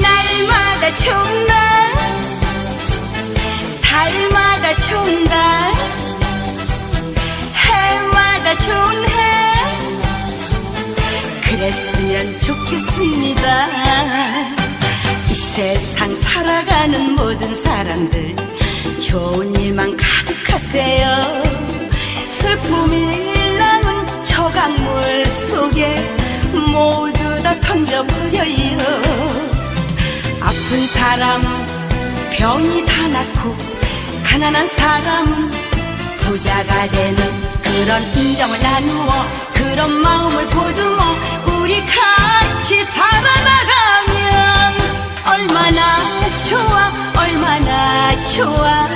날마다 좋은 날 달마다 좋은 달 해마다 좋은 해. 그랬으면 좋겠습니다. 이 세상 살아가는 모든 사람들 좋은 일만 가득하세요 다 던져버려요. 아픈 사람은 병이 다 낫고 가난한 사람은 부자가 되는 그런 인정을 나누어 그런 마음을 보듬어 우리 같이 살아나가면 얼마나 좋아 얼마나 좋아.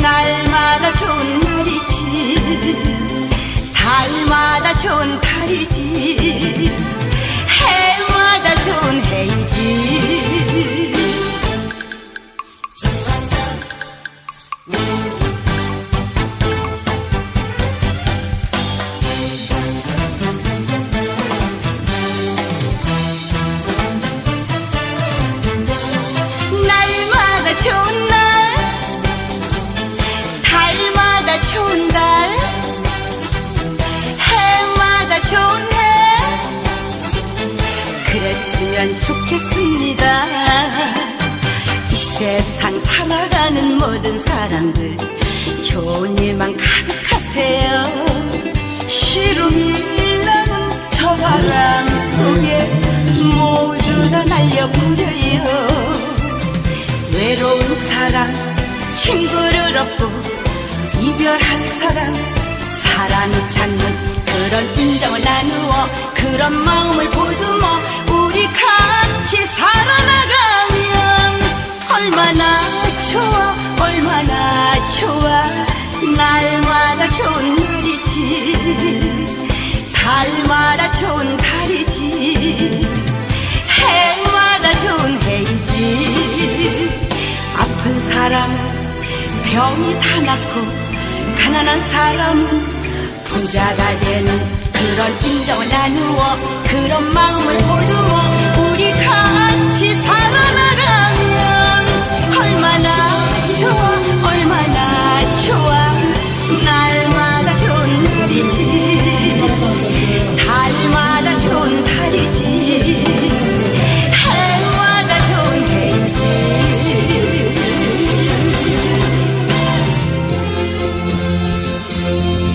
날마다 좋은 날이지. 달마다 좋은 달이지 그랬으면 좋겠습니다. 이 세상 살아가는 모든 사람들 좋은 일만 가득하세요. 시름이 나는 저 바람 속에 모두 다 날려버려요. 외로운 사람 친구를 얻고 이별한 사람 사랑을 찾는 그런 인정을 나누어 그런 마음을 얼마나 좋아 얼마나 좋아. 날마다 좋은 날이지. 달마다 좋은 달이지. 해마다 좋은 해이지. 아픈 사람은 병이 다 낫고 가난한 사람은 부자가 되는 그런 인정을 나누어 그런 마음을 보듬